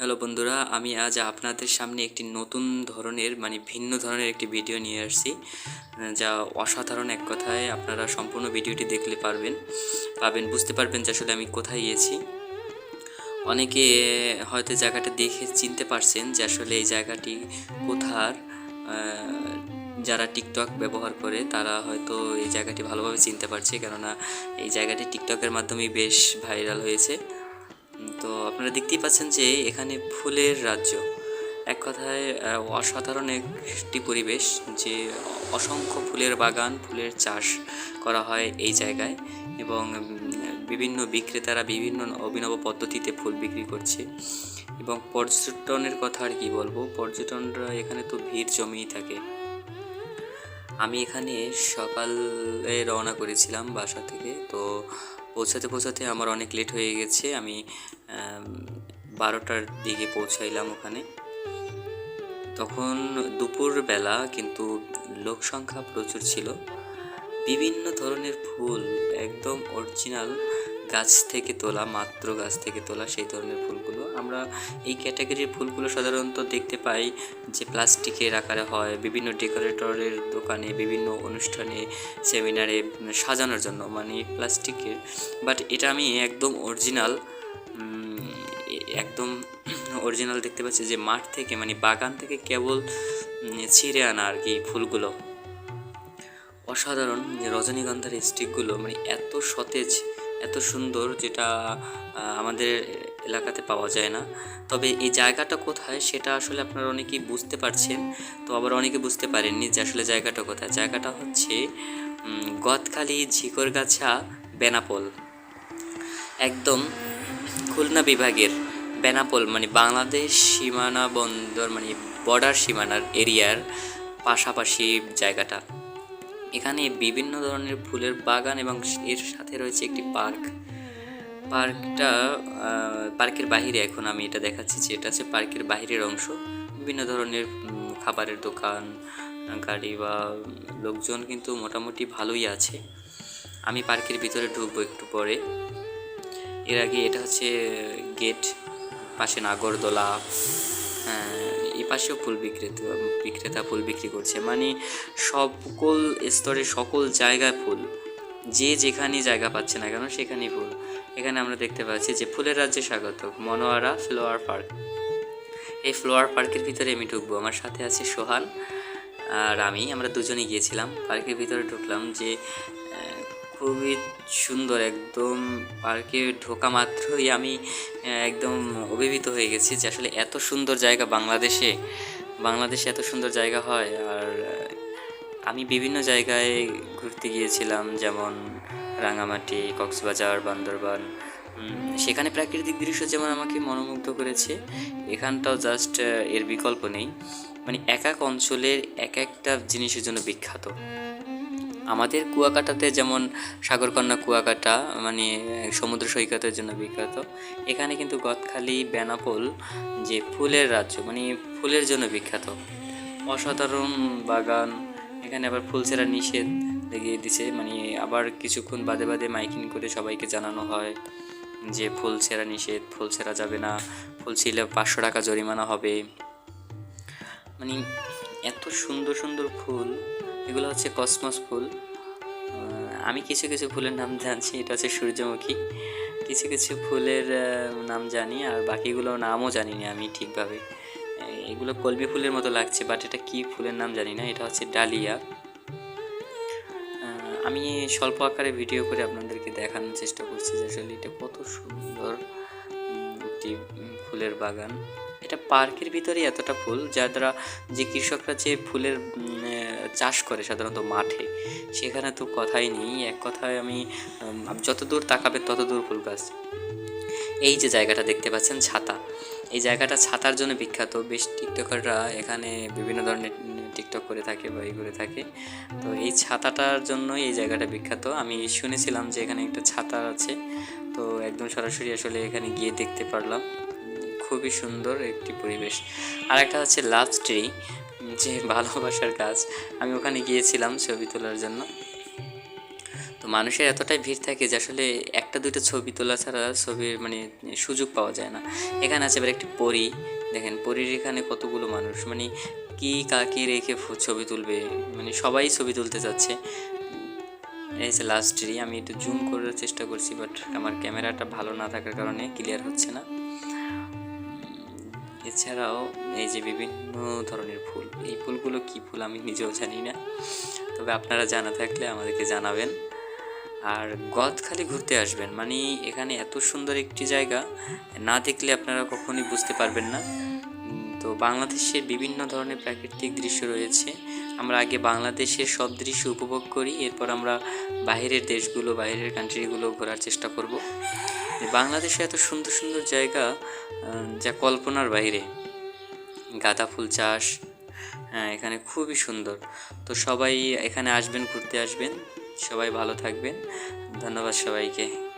Hello বন্ধুরা, আমি আজ আপনাদের সামনে একটি নতুন ধরনের মানে ভিন্ন ধরনের একটি ভিডিও নিয়ে আসছি যা অসাধারণ এক কথায় আপনারা সম্পূর্ণ ভিডিওটি দেখলে পারবেন, পাবেন, বুঝতে পারবেন যে আসলে আমি কোথায় গিয়েছি অনেকে হয়তো জায়গাটা দেখে চিনতে পারছেন যে আসলে এই জায়গাটি কোথার যারা টিকটক ব্যবহার করে তারা হয়তো এই জায়গাটি ভালোভাবে চিনতে পারছে, কেননা এই জায়গাটি টিকটকের মাধ্যমেই বেশ ভাইরাল হয়েছে। তো আপনারা দেখতেই পাচ্ছেন যে এখানে ফুলের রাজ্য। এক কথায় অসাধারণ একটি পরিবেশ যে অসংখ্য ফুলের বাগান, ফুলের চাষ করা হয় এই জায়গায় এবং বিভিন্ন বিক্রেতারা বিভিন্ন অভিনব পদ্ধতিতে ফুল বিক্রি করছে এবং পর্যটনের কথা আর কি বলব? পর্যটনরা এখানে তো ভিড় জমেই থাকে। আমি এখানে সকালে রওনা করেছিলাম বাসা থেকে। তো পৌঁছাতে পৌঁছাতে আমার অনেক লেট হয়ে গেছে। আমি বারোটার দিকে পৌঁছাইলাম ওখানে। তখন দুপুরবেলা কিন্তু লোক সংখ্যা প্রচুর ছিল। বিভিন্ন ধরনের ফুল, একদম অরিজিনাল গাছ থেকে তোলা, মাত্র গাছ থেকে তোলা সেই ধরনের ফুলগুলো। আমরা এই ক্যাটাগরির ফুলগুলো সাধারণত দেখতে পাই যে প্লাস্টিকের আকারে হয়, বিভিন্ন ডেকোরেটরের দোকানে, বিভিন্ন অনুষ্ঠানে সেমিনারে সাজানোর জন্য মানে প্লাস্টিকের বাট এটা আমি একদম অরিজিনাল একদম অরিজিনাল দেখতে পাচ্ছি যে মাঠ থেকে মানে বাগান থেকে কেবল ছিঁড়ে আনা আর কি ফুলগুলো। অসাধারণ রজনীগন্ধার স্টিকগুলো মানে এত সতেজ, এত সুন্দর যেটা আমাদের এলাকাতে পাওয়া যায় না। তবে এই জায়গাটা কোথায় সেটা আসলে আপনারা অনেকেই বুঝতে পারছেন। তো আবার অনেকে বুঝতে পারেননি যে আসলে জায়গাটা কোথায়। জায়গাটা হচ্ছে উম, গদখালি ঝিকরগাছা বেনাপোল। একদম খুলনা বিভাগের বেনাপোল মানে বাংলাদেশ সীমানা বন্দর মানে বর্ডার সীমানার এরিয়ার পাশাপাশি জায়গাটা। এখানে বিভিন্ন ধরনের ফুলের বাগান এবং এর সাথে রয়েছে একটি পার্ক। পার্কটা পার্কের বাইরে এখন আমি এটা দেখাচ্ছি যে এটা হচ্ছে পার্কের বাইরের অংশ। বিভিন্ন ধরনের খাবারের দোকান গাড়ি বা লোকজন কিন্তু মোটামুটি ভালোই আছে। আমি পার্কের ভিতরে ঢুকবো একটু পরে। এর আগে এটা হচ্ছে গেট পাশে নাগরদোলা হ্যাঁ, এই পাশেও ফুল বিক্রেতা বিক্রেতা ফুল বিক্রি করছে। মানে সকল স্তরে সকল জায়গায় ফুল। যে যেখানে জায়গা পাচ্ছে না কেন সেখানেই ফুল। এখানে আমরা দেখতে পাচ্ছি যে ফুলের রাজ্যে স্বাগত, মনোয়ারা ফ্লোয়ার পার্ক। এই ফ্লোয়ার পার্কের ভিতরে আমি ঢুকবো। আমার সাথে আছে সোহান আর আমি। আমরা দুজনেই গিয়েছিলাম। পার্কের ভিতরে ঢুকলাম যে খুবই সুন্দর একদম পার্কে ঢোকা মাত্রই আমি একদম অভিভূত হয়ে গেছি যে আসলে এত সুন্দর জায়গা বাংলাদেশে বাংলাদেশে এত সুন্দর জায়গা হয়। আর আমি বিভিন্ন জায়গায় ঘুরতে গিয়েছিলাম, যেমন রাঙামাটি, কক্সবাজার, বান্দরবান সেখানে প্রাকৃতিক দৃশ্য যেমন আমাকে মনোমুগ্ধ করেছে, এখানটাও জাস্ট এর বিকল্প নেই। মানে এক এক অঞ্চলের এক একটা জিনিসের জন্য বিখ্যাত। আমাদের কুয়াকাটাতে যেমন সাগরকন্যা কুয়াকাটা মানে সমুদ্র সৈকতের জন্য বিখ্যাত, এখানে কিন্তু গদখালি, বেনাপোল, যে ফুলের রাজ্য মানে ফুলের জন্য বিখ্যাত। অসাধারণ বাগান, এখানে আবার ফুল ছেঁড়া নিষেধ লেগে দিছে মানে আবার কিছুক্ষণ বাদে বাদে মাইকিং করে সবাইকে জানানো হয় যে ফুল ছেঁড়া নিষেধ, ফুল ছেঁড়া যাবে না, ফুল ছিলে পাঁচশো টাকা জরিমানা হবে। মানে এত সুন্দর সুন্দর ফুল, এগুলো হচ্ছে কসমস ফুল। আমি কিছু কিছু ফুলের নাম জানছি, এটা হচ্ছে সূর্যমুখী। কিছু কিছু ফুলের নাম জানি, আর বাকিগুলোর নামও জানি না আমি ঠিকভাবে। এগুলো কলমি ফুলের মতো লাগছে, বাট এটা কি ফুলের নাম জানি না, এটা হচ্ছে ডালিয়া। আমি স্বল্প আকারে ভিডিও করে আপনাদেরকে দেখানোর চেষ্টা করছি যে আসলে এটা কত সুন্দর একটি ফুলের বাগান। এটা পার্কের ভিতরেই এতটা ফুল যার দ্বারা যে কৃষকরা যে ফুলের চাষ করে সাধারণত মাঠে সেখানে তো কথাই নেই। এক কথায় আমি উম, আপনি যত দূর তাকাবেন তত দূর ফুল গাছ। এই যে জায়গাটা দেখতে পাচ্ছেন ছাতা। এই জায়গাটা ছাতার জন্য বিখ্যাত। বেশ টিকটকাররা এখানে বিভিন্ন ধরনের টিকটক করে থাকে বা এই করে থাকে। তো এই ছাতাটার জন্য এই জায়গাটা বিখ্যাত। আমি শুনেছিলাম যে এখানে একটা ছাতা আছে। তো একদম সরাসরি আসলে এখানে গিয়ে দেখতে পারলাম। খুবই সুন্দর একটি পরিবেশ। আর একটা হচ্ছে লাভ ট্রি, যে ভালোবাসার গাছ। আমি ওখানে গিয়েছিলাম ছবি তোলার জন্য। তো মানুষের এতটাই ভিড় থাকে যে আসলে একটা দুটো ছবি তোলা ছাড়া ছবির মানে সুযোগ পাওয়া যায় না। এখানে আছে এবার একটি পরী। দেখেন পরীর এখানে কতগুলো মানুষ। মানে কি কাকে রেখে ছবি তুলবে? মানে সবাই ছবি তুলতে যাচ্ছে এই হচ্ছে লাস্ট ট্রি আমি একটু জুম করার চেষ্টা করছি বাট আমার ক্যামেরাটা ভালো না থাকার কারণে ক্লিয়ার হচ্ছে না। এছাড়াও এই যে বিভিন্ন ধরনের ফুল, এই ফুলগুলো কি ফুল আমি নিজেও জানি না। তবে আপনারা জানা থাকলে আমাদেরকে জানাবেন। আর গদখালি ঘুরতে আসবেন মানে এখানে এত সুন্দর একটি জায়গা, না দেখলে আপনারা কখনোই বুঝতে পারবেন না। তো বাংলাদেশের বিভিন্ন ধরনের প্রাকৃতিক দৃশ্য রয়েছে। আমরা আগে বাংলাদেশের সব দৃশ্য উপভোগ করি, এরপর আমরা বাইরের দেশগুলো, বাইরের কান্ট্রিগুলো ঘোরার চেষ্টা করব। বাংলাদেশে এত সুন্দর সুন্দর জায়গা যা কল্পনার বাইরে। গাঁদা ফুল চাষ হ্যাঁ এখানে খুবই সুন্দর। তো সবাই এখানে আসবেন, ঘুরতে আসবেন। সবাই ভালো থাকবেন। ধন্যবাদ সবাইকে।